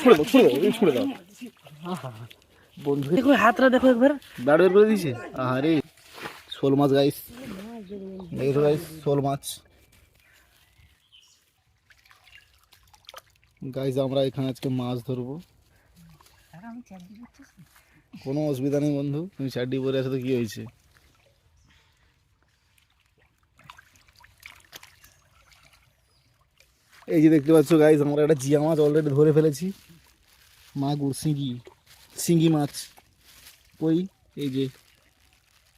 ছুড়ে দাও ছুড়ে দাও ছুড়ে দাও। বন্ধু দেখো হাতটা দেখো একবার। ব্যাট বের করে দিয়েছে? আরে শোল মাছ গাইস দেখো গাইস শোল মাছ। গাইস আমরা এখানে আজকে মাছ ধরবো। কোনো অসুবিধা নেই বন্ধু। তুমি চারটি পরে আছো তো কি হয়েছে? এই যে দেখতে পাচ্ছ গাইস আমরা একটা জিয়া মাছ অলরেডি ধরে ফেলেছি। মাগুর সিঙ্গি সিঙ্গি মাছ। কই এই যে,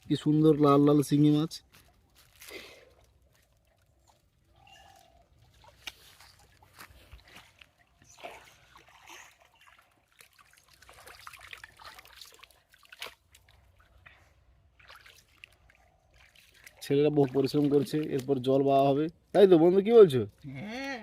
কি সুন্দর লাল লাল শিঙি মাছ। ছেলেরা বহু পরিশ্রম করছে, এরপর জল বাওয়া হবে। তাই তো বন্ধু, কি বলছো? হ্যাঁ।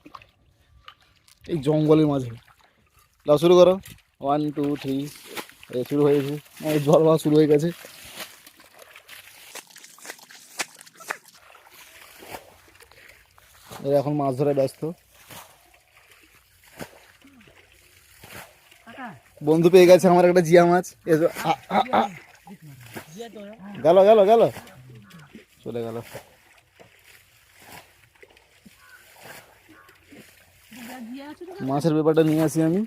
এই জঙ্গলের মাঝে। লাও শুরু করো। ওয়ান টু থ্রি শুরু হয়েছে। এই জল বাওয়া শুরু হয়ে গেছে। এখন মাছ ধরে ব্যস্ত। বন্ধু পেয়ে গেছে আমার একটা জিয়া মাছ। গেল গেল গেল। চলে গেল মাছের ব্যাপারটা নিয়ে আসি আমি ভালোই জিয়া মাছ আছে দেখাও তো দেখাও দেখাচ্ছি দেখাও ওকে জি আমি ধরছি এই যে ভাই বলে ভাই বল বা বা বা বা বা বা ঠিক ব্যাপারটা নিয়ে আসি আমি।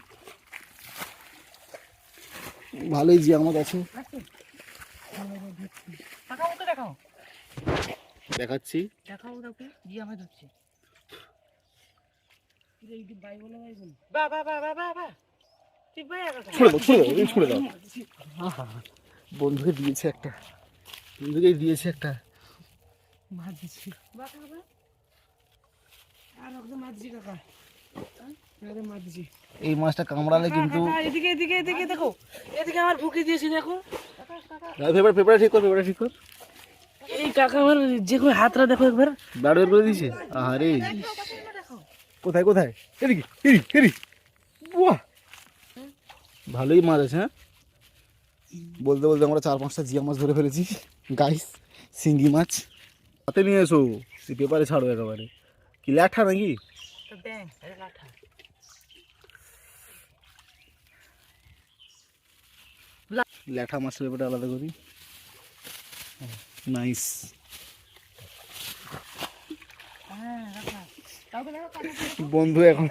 ভালোই দাও এই ছুড়ে দাও। বন্ধুকে দিয়েছে একটা। বন্ধুকে দিয়েছে একটা। মাছ কাকা আর ওকে মাছ কাকা। এই মাছটা কামড়ালে কিন্তু এদিকে এদিকে এদিকে দেখো। এদিকে আমার দিয়েছি দেখো। পেপার পেপার ঠিক কর পেপার ঠিক কর। এই কাকা আমার যে কোনো হাতটা দেখো একবার। বের করে দিয়েছে? আরে কোথায় কোথায়? এদিকে বাহ ভালোই মাছ আছে হ্যাঁ? বলতে বলতে আমরা চার পাঁচটা জিয়া মাছ ধরে ফেলেছি। গাইস সিঙ্গি মাছ। হাতে নিয়ে এসো। পেপারে ছাড়ো একেবারে। কি ল্যাঠা নাকি? ব্যাং আরে লাঠা ল্যাঠা মাছের পেপারটা আলাদা করি। নাইস বন্ধু এখন।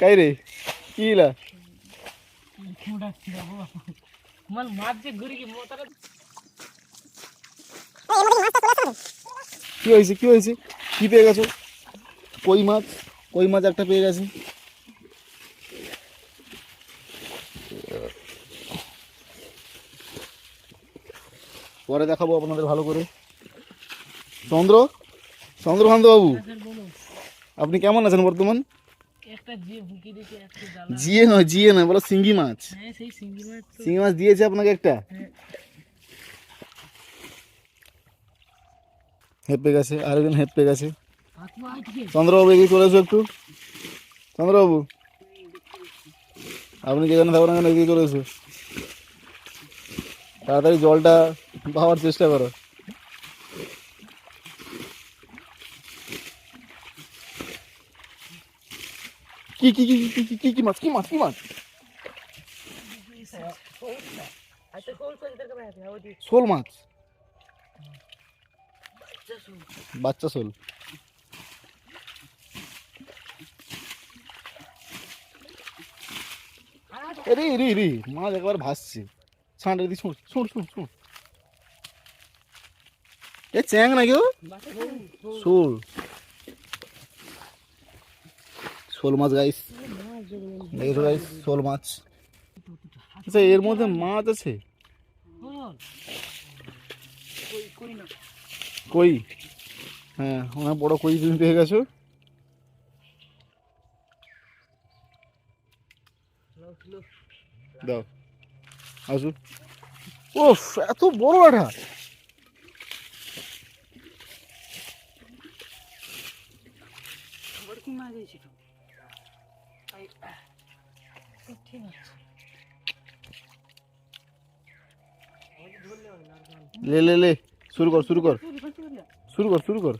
কাই রে? কি লা উড়াচ্ছি আমার মাছ যে ঘুরি কি মোতারা কি হয়েছে কি হয়েছে কি পেয়ে গেছো? কই মাছ? কই মাছ একটা পেয়ে গেছে? পরে দেখাবো আপনাদের ভালো করে। চন্দ্র? চন্দ্রকান্ত বাবু আপনি কেমন আছেন বর্তমান? জিয়ে নয় জিয়ে নয় বলো সিঙ্গি মাছ। হ্যাঁ সিঙ্গি মাছ দিয়েছে আপনাকে একটা? হ্যাঁ। হেপে গেছে আরেকজন হেপে গেছে। চন্দ্রবাবু এগিয়ে চলে এসো একটু? চন্দ্রবাবু, আপনি যেখানে থাকবেন না কেন এগিয়ে চলে এসো তাড়াতাড়ি জলটা পাওয়ার চেষ্টা করো। কি কি কি কি কি কি কি মাছ কি মাছ কি মাছ? শোল মাছ। বাচ্চা শোল। রে রে রে, মাছ একবার ভাসছে। ছাঁটে দি ছুঁড় ছুঁড় ছুঁড় ছুঁড় এ চ্যাং নাকি ও? শোল। শোল মাছ গাইস দেখেছ গাইস শোল মাছ। আচ্ছা এর মধ্যে মাছ আছে? কই? হ্যাঁ অনেক বড় কই তুমি পেয়ে গেছো? দাও। আসু ওফ এত বড় আঠা। লে লে লে শুরু কর শুরু কর। শুরু কর শুরু কর।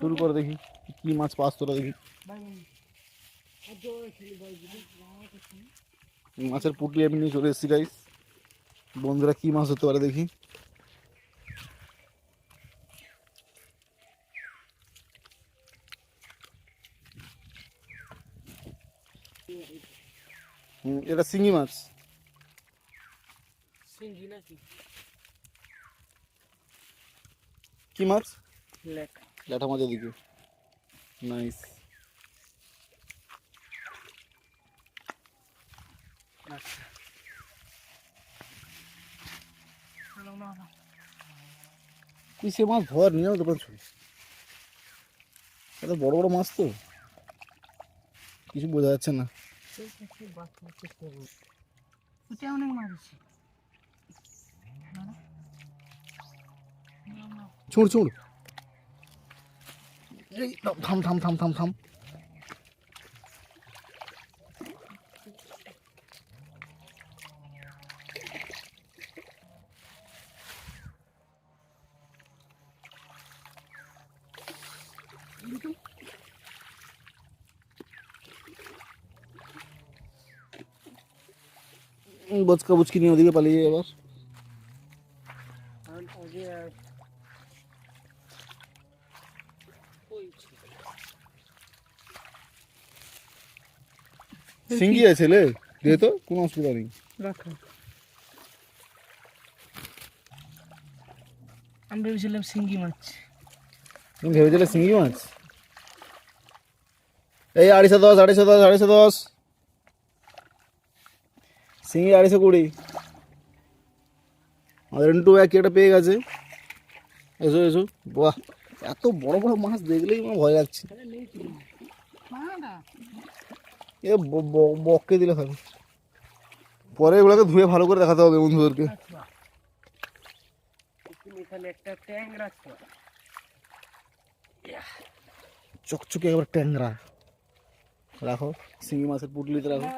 শুরু করে দেখি কি মাছ পাস তোরা দেখি। মাছের পুটি আমি নিয়ে চলে এসেছি গাইস বন্ধুরা কি মাছ হতে পারে দেখি। এটা শিঙি মাছ। সিঙ্গি নাকি? কি মাছ? লেক। ল্যাঠা মাছ এদিকে নাইস সে মাছ ধর, নিয়ে তো পারছ এত বড় বড় মাছ তো। কিছু বোঝা যাচ্ছে না। ছুঁড় ছুঁড়। এই থাম থাম থাম থাম থাম উম, বচকা বুচকি নিয়ে ওদিকে পালিয়ে যায় সিঙ্গি আছে লে? দে তো কোনো অসুবিধা নেই। রাখো। আমি ভেবেছিলাম সিঙ্গি মাছ। তুমি ভেবেছিলে সিঙ্গি মাছ? এই আড়াইশো দশ আড়াইশো দশ আড়াইশো দশ। সিঙ্গি আড়াইশো কুড়ি। আমাদের রেন্টু এক একটা পেয়ে গেছে। এসো এসো। বাহ এত বড় বড় মাছ দেখলেই আমার ভয় লাগছে। এ বককে দিলে খাবে পরে এগুলোকে ধুয়ে ভালো করে দেখাতে হবে বন্ধুদেরকে। চকচকে একবার ট্যাংরা। রাখো শিঙি মাছের পুটলিতে রাখো।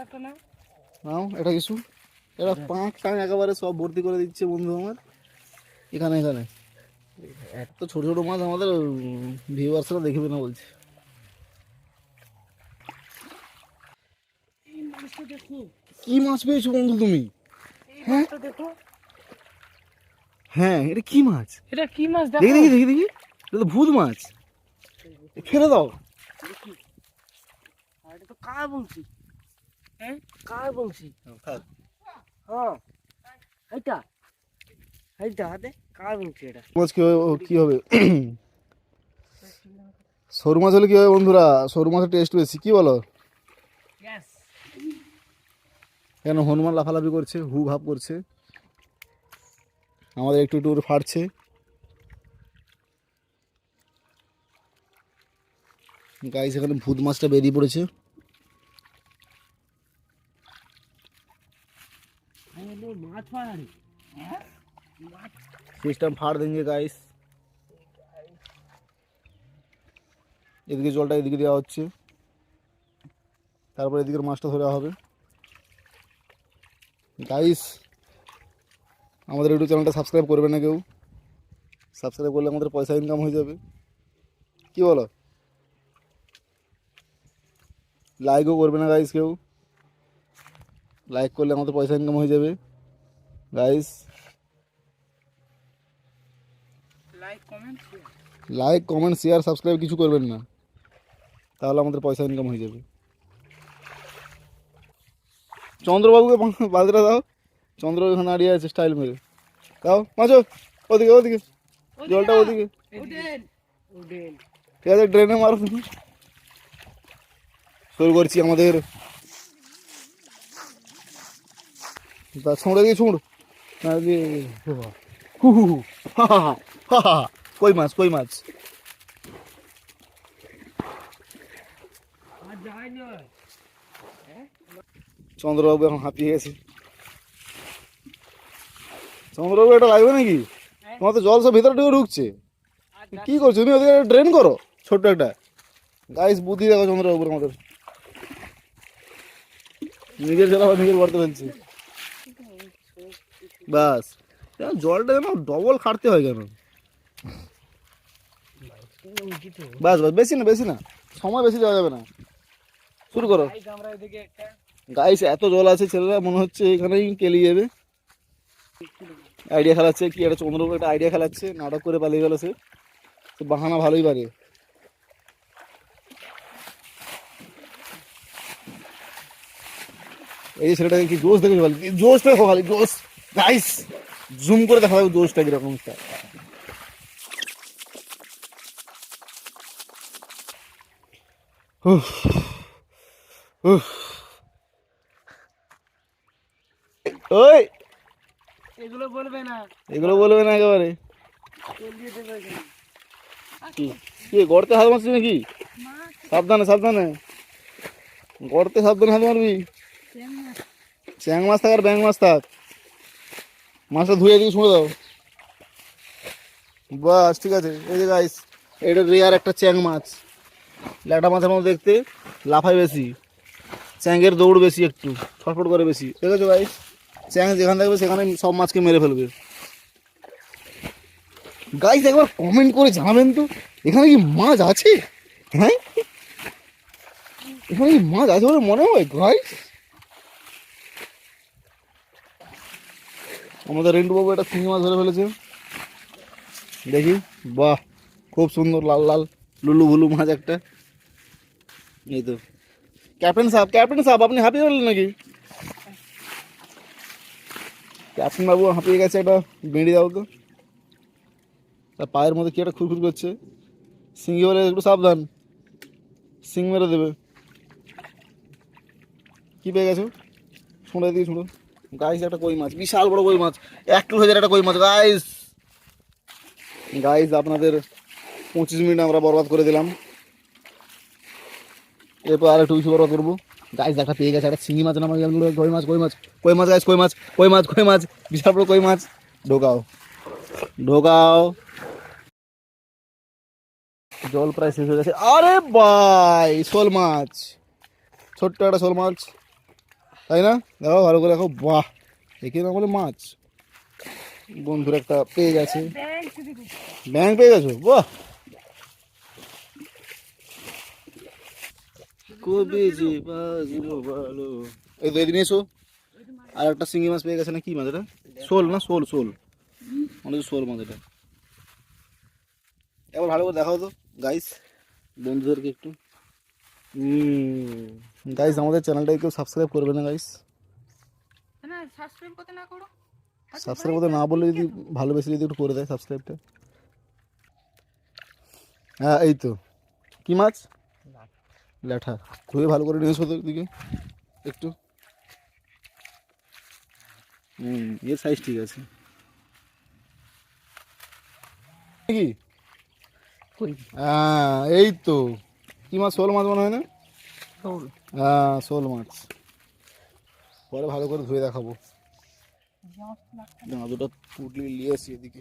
নাও এটা কিছু এটা পাঁচ টাং একেবারে সব ভর্তি করে দিচ্ছে বন্ধু আমার। এখানে এখানে। এত ছোট ছোট মাছ আমাদের ভিউয়ার্সরা দেখবে না বলছে এই মাছটা দেখো কি মাছ পেয়েছ বন্ধু তুমি? দেখো। হ্যাঁ এটা কি মাছ? এটা কি মাছ দেখি? দেখো দেখি দেখি এটা তো ভূত মাছ। ফেলে দাও। এটা তো কার বংশী? হ্যাঁ? কার বংশী? হ্যাঁ এইটা। এইটা হাতে কার বংশী এটা? মাছ কি হবে ও, কি হবে? সরু মাছ হলে কি হবে বন্ধুরা? সরু মাছের টেস্ট বেশি কি বলো? এখানে হনুমান লাফালাফি করছে? হু ভাব করছে। আমাদের একটু টুর ফাটছে। গাই সেখানে ভূত মাছটা বেরিয়ে পড়েছে। সিস্টেম ফাড় দেঙ্গে গাইস এদিকে জলটা এদিকে দেওয়া হচ্ছে। তারপর এদিকের মাছটা ধরা হবে। গাইস আমাদের ইউটিউব চ্যানেলটা সাবস্ক্রাইব করবে না কেউ। সাবস্ক্রাইব করলে আমাদের পয়সা ইনকাম হয়ে যাবে। কি বলো? লাইকও করবে না গাইস কেউ। লাইক করলে আমাদের পয়সা ইনকাম হয়ে যাবে। Guys like comment like comment share subscribe কিছু করবেন না। তাহলে আমাদের পয়সা ইনকাম হয়ে যাবে। চন্দ্রবাবুকে বালতিটা দাও। চন্দ্র ওখানে দাঁড়িয়ে আছে স্টাইল মেরে। দাও, মাঝো, ওদিকে ওদিকে। জলটা ওদিকে। ঠিক আছে ড্রেনে মারো। শুরু করছি আমাদের। ছোঁড়ে দিয়ে ছোঁড়। না হু। কই মাছ কই মাছ? আর যাই চন্দ্রবাবু এখন হাঁপিয়ে গেছে। চন্দ্রবাবু এটা লাগবে নাকি? তোমার তো জল সব ভিতরে ঢুকে ঢুকছে। কি করছ? তুমি ওদিকে ড্রেন করো ছোট্ট একটা। গাইস বুদ্ধি দেখো চন্দ্রবাবুর আমাদের নিজের জল আবার নিজের করতে ফেলছে। বাস। জলটা যেন ডবল খাটতে হয় কেন? বাস বাস বেশি না বেশি না। সময় বেশি দেওয়া যাবে না। শুরু করো। গাইস এত জল আছে ছেলেরা, মনে হচ্ছে এখানেই কেলি যাবে। আইডিয়া খেলাচ্ছে, কি একটা চন্দ্রবাবু একটা আইডিয়া খেলাচ্ছে, নাটক করে পালিয়ে গেল সে। বাহানা ভালোই পারে। এই যে ছেলেটাকে কি জোশ দেখে খালি? জোশটা দেখো ভালো জোশ। গাইস জুম করে দেখা যাবে জোশটা কীরকম। উফ। ওই। এগুলো বলবে না। এগুলো বলবে না একেবারে। কি? গর্তে হাত মারছিস নাকি? সাবধানে সাবধানে। গর্তে সাবধানে হাত মারবি। চ্যাং মাছ থাক আর ব্যাং মাছ থাক। মাছটা ধুয়ে দিয়ে ছুঁড়ে দাও। বাস ঠিক আছে। এই যে গাইস এটা রেয়ার একটা চ্যাং মাছ। ল্যাটা মাছের মতো দেখতে। লাফায় বেশি। চ্যাংয়ের দৌড় বেশি একটু। ছটফট করে বেশি। ঠিক আছে গাইস চ্যাং যেখানে থাকবে সেখানে সব মাছকে মেরে ফেলবে। গাইস একবার কমেন্ট করে জানাবেন তো, এখানে কি মাছ আছে? হ্যাঁ? এখানে কি মাছ আছে বলে মনে হয় গাইস আমাদের রেন্টু বাবু একটা শিঙি মাছ ধরে ফেলেছে। দেখি, বাহ, খুব সুন্দর লাল লাল লুলু ভুলু মাছ একটা। এই তো। ক্যাপ্টেন সাহেব ক্যাপ্টেন সাহেব, আপনি হাঁপিয়ে গেলেন নাকি? বাবু হাঁপিয়ে গেছে, একটা বেঁড়ি দাও তো। তার পায়ের মধ্যে কি একটা খুরখুর করছে? সিঙ্গি বলে একটু সাবধান। সিং মেরে দেবে। কি পেয়ে গেছো? শুনে দিকে শুনো গাইস, একটা কই মাছ, বিশাল বড় কই মাছ। এক কিলো হাজার একটা কই মাছ, গাইস। গাইস, আপনাদের পঁচিশ মিনিট আমরা বরবাদ করে দিলাম। এরপর আর একটু বেশি বরবাদ করব। গাইস একটা পেয়ে গেছে, একটা শিঙি মাছ গেল কই মাছ কই মাছ। কই মাছ গাইস কই মাছ কই মাছ কই মাছ, বিশাল বড় কই মাছ? ঢোকাও। ঢোকাও। জল প্রায় শেষ হয়ে গেছে। আরে ভাই, শোল মাছ। ছোট্ট একটা শোল মাছ। তাই না? দেখো ভালো করে দেখো। বাহ একে না বলে মাছ। বন্ধুর একটা পেয়ে গেছে। ব্যাং পেয়ে গেছো? বাহ। কবে যে বাজলো ভালো? এই তো এদিন এসো আর একটা শিঙি মাছ পেয়ে গেছে না কি মাছ এটা? শোল না শোল শোল। মনে হচ্ছে শোল মাছ এটা। এবার ভালো করে দেখাও তো গাইস বন্ধুদেরকে একটু। গাইস আমাদের চ্যানেলটাকে কেউ সাবস্ক্রাইব করবে না গাইস সাবস্ক্রাইব করতে না করো। সাবস্ক্রাইব করতে না বললে যদি ভালোবেসে যদি একটু করে দেয় সাবস্ক্রাইবটা হ্যাঁ এই তো। কি মাছ? ল্যাঠা খুবই ভালো করে নিয়ে তো দিকে একটু। হুম এর সাইজ ঠিক আছে। কি? হ্যাঁ এই তো। কি মাছ শোল মাছ মনে হয় না? হ্যাঁ শোল মাছ। পরে ভালো করে ধুয়ে দেখাবো। না দুটো পুটলি নিয়ে আসি এদিকে।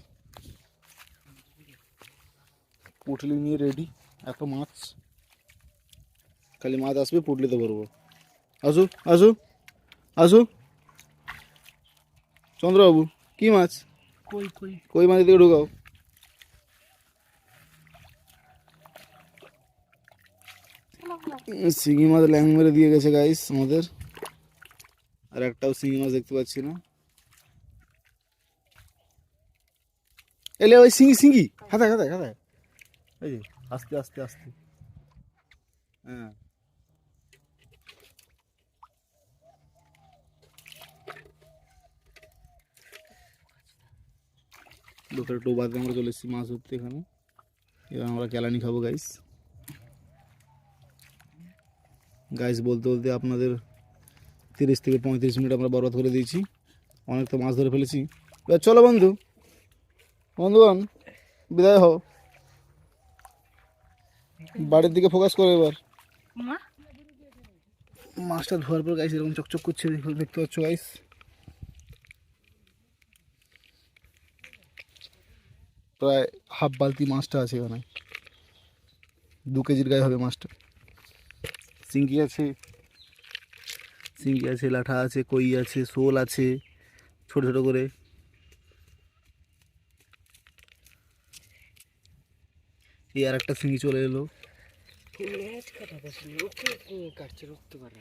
পুটলি নিয়ে রেডি এত মাছ। খালি মাছ আসবে পুটলিতে ভরবো আসু আসু আসু চন্দ্রবাবু কি মাছ কই কই কই মাছ দিকে ঢুকাও শিঙি মাছ ল্যাং মেরে দিয়ে গেছে গাইস আমাদের আর একটাও শিঙি মাছ দেখতে পাচ্ছি না এলে ওই সিঙ্গি সিঙ্গি হাতায় হাতায় হাতায় এই যে আস্তে আস্তে আস্তে হ্যাঁ দুপুরে টোবাতে আমরা চলে এসেছি মাছ ধরতে এখানে। এবার আমরা কেলানি খাব গাইস গাইস বলতে বলতে আপনাদের তিরিশ থেকে পঁয়ত্রিশ মিনিট আমরা বরবাদ করে দিয়েছি। অনেক তো মাছ ধরে ফেলেছি। এবার চলো বন্ধু। বন্ধুগণ বিদায় হও। বাড়ির দিকে ফোকাস করো এবার। মাছটা ধোয়ার পর গাইস এরকম চকচক করছে দেখো- দেখতে পাচ্ছ গাইস প্রায় হাফ বালতি মাছটা আছে এখানে। দু কেজির গায়ে হবে মাছটা। চিংকি আছে চিংকি আছে লাঠা আছে কই আছে শোল আছে ছোট ছোট করে। এই আর একটা চলে এলো। কাটছে রক্ত কাটা